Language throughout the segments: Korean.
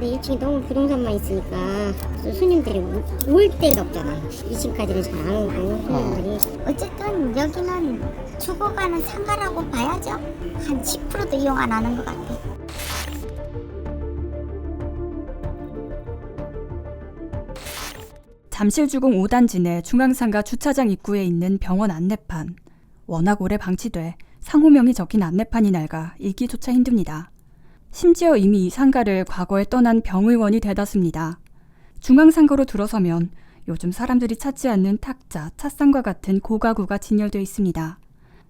근데 1층이 너무 부동산만 있으니까 손님들이 올- 올 데가 없잖아. 2층까지는 잘 안 오고 손님들이. 어쨌든 여기는 죽어가는 상가라고 봐야죠. 한 10%도 이용 안 하는 것 같아. 잠실주공 5단지 내 중앙상가 주차장 입구에 있는 병원 안내판. 워낙 오래 방치돼 상호명이 적힌 안내판이 낡아 읽기조차 힘듭니다. 심지어 이미 이 상가를 과거에 떠난 병의원이 대다수입니다. 중앙상가로 들어서면 요즘 사람들이 찾지 않는 탁자, 찻상과 같은 고가구가 진열되어 있습니다.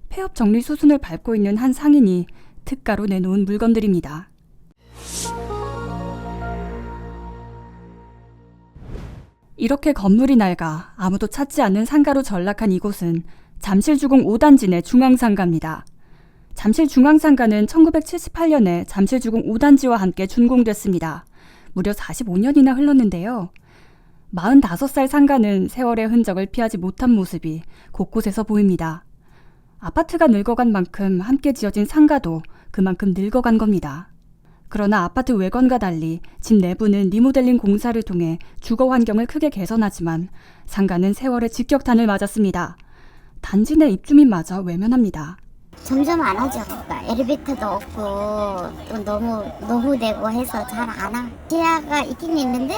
폐업 정리 수순을 밟고 있는 한 상인이 특가로 내놓은 물건들입니다. 이렇게 건물이 낡아 아무도 찾지 않는 상가로 전락한 이곳은 잠실주공 5단지 내 중앙상가입니다. 잠실 중앙상가는 1978년에 잠실주공 5단지와 함께 준공됐습니다. 무려 45년이나 흘렀는데요. 45살 상가는 세월의 흔적을 피하지 못한 모습이 곳곳에서 보입니다. 아파트가 늙어간 만큼 함께 지어진 상가도 그만큼 늙어간 겁니다. 그러나 아파트 외관과 달리 집 내부는 리모델링 공사를 통해 주거 환경을 크게 개선하지만 상가는 세월의 직격탄을 맞았습니다. 단지 내 입주민마저 외면합니다. 점점 안 하죠. 그러니까 엘리베이터도 없고 또 너무 노후되고 해서 잘안 와. 지하가 있긴 있는데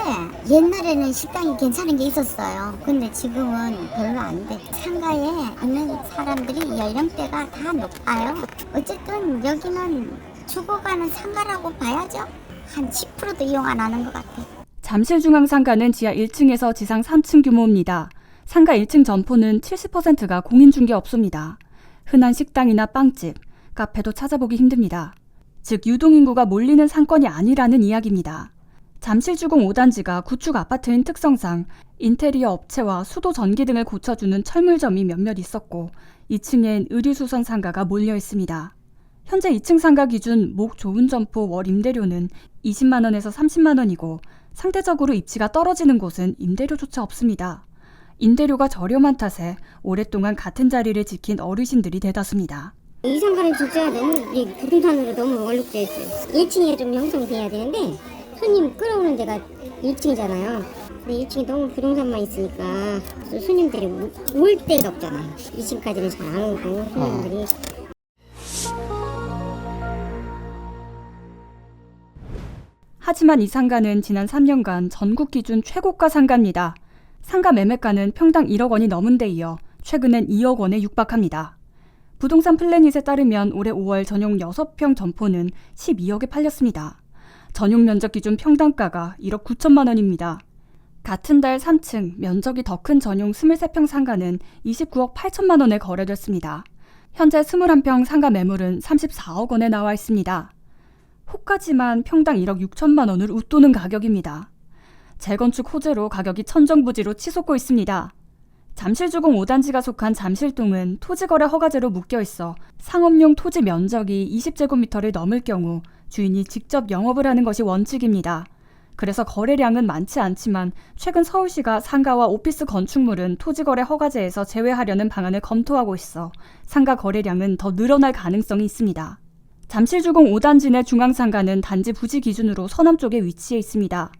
옛날에는 식당이 괜찮은 게 있었어요. 근데 지금은 별로 안 돼. 상가에 있는 사람들이 연령대가 다 높아요. 어쨌든 여기는 죽어가는 상가라고 봐야죠. 한 10%도 이용 안 하는 것 같아. 잠실중앙상가는 지하 1층에서 지상 3층 규모입니다. 상가 1층 점포는 70%가 공인중개업소입니다. 흔한 식당이나 빵집, 카페도 찾아보기 힘듭니다. 즉 유동인구가 몰리는 상권이 아니라는 이야기입니다. 잠실주공 5단지가 구축 아파트인 특성상 인테리어 업체와 수도 전기 등을 고쳐주는 철물점이 몇몇 있었고 2층엔 의류수선 상가가 몰려 있습니다. 현재 2층 상가 기준 목 좋은 점포 월 임대료는 20만 원에서 30만 원이고 상대적으로 입지가 떨어지는 곳은 임대료조차 없습니다. 임대료가 저렴한 탓에 오랫동안 같은 자리를 지킨 어르신들이 대다수입니다. 이 상가는 진짜 너무 이 부동산으로 너무 얼룩져 있어요. 1층에 좀 형성돼야 되는데 손님 끌어오는 데가 1층이잖아요. 근데 1층이 너무 부동산만 있으니까 손님들이 올- 올 데가 없잖아. 2층까지는 잘 안 오고 손님들이. 하지만 이 상가는 지난 3년간 전국 기준 최고가 상가입니다. 상가 매매가는 평당 1억 원이 넘은 데 이어 최근엔 2억 원에 육박합니다. 부동산 플래닛에 따르면 올해 5월 전용 6평 점포는 12억에 팔렸습니다. 전용 면적 기준 평당가가 1억 9천만 원입니다. 같은 달 3층 면적이 더 큰 전용 23평 상가는 29억 8천만 원에 거래됐습니다. 현재 21평 상가 매물은 34억 원에 나와 있습니다. 호가지만 평당 1억 6천만 원을 웃도는 가격입니다. 재건축 호재로 가격이 천정부지로 치솟고 있습니다. 잠실주공 5단지가 속한 잠실동은 토지거래 허가제로 묶여 있어 상업용 토지 면적이 20제곱미터를 넘을 경우 주인이 직접 영업을 하는 것이 원칙입니다. 그래서 거래량은 많지 않지만 최근 서울시가 상가와 오피스 건축물은 토지거래 허가제에서 제외하려는 방안을 검토하고 있어 상가 거래량은 더 늘어날 가능성이 있습니다. 잠실주공 5단지 내 중앙상가는 단지 부지 기준으로 서남 쪽에 위치해 있습니다.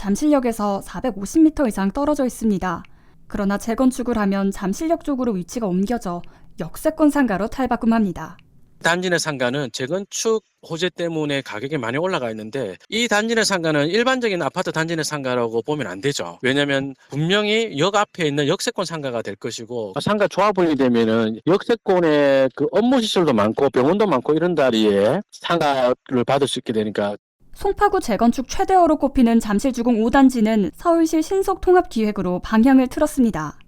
잠실역에서 450m 이상 떨어져 있습니다. 그러나 재건축을 하면 잠실역 쪽으로 위치가 옮겨져 역세권 상가로 탈바꿈합니다. 단지 내 상가는 재건축 호재 때문에 가격이 많이 올라가 있는데 이 단지 내 상가는 일반적인 아파트 단지 내 상가라고 보면 안 되죠. 왜냐하면 분명히 역 앞에 있는 역세권 상가가 될 것이고 상가 조합원이 되면은 역세권에 그 업무 시설도 많고 병원도 많고 이런 자리에 상가를 받을 수 있게 되니까 송파구 재건축 최대어로 꼽히는 잠실주공 5단지는 서울시 신속통합기획으로 방향을 틀었습니다.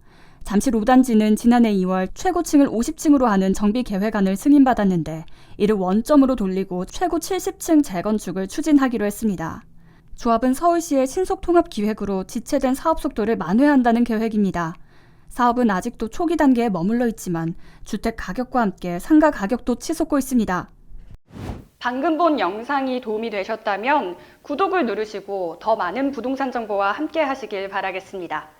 잠실 5단지는 지난해 2월 최고층을 50층으로 하는 정비 계획안을 승인받았는데 이를 원점으로 돌리고 최고 70층 재건축을 추진하기로 했습니다. 조합은 서울시의 신속통합 기획으로 지체된 사업 속도를 만회한다는 계획입니다. 사업은 아직도 초기 단계에 머물러 있지만 주택 가격과 함께 상가 가격도 치솟고 있습니다. 방금 본 영상이 도움이 되셨다면 구독을 누르시고 더 많은 부동산 정보와 함께 하시길 바라겠습니다.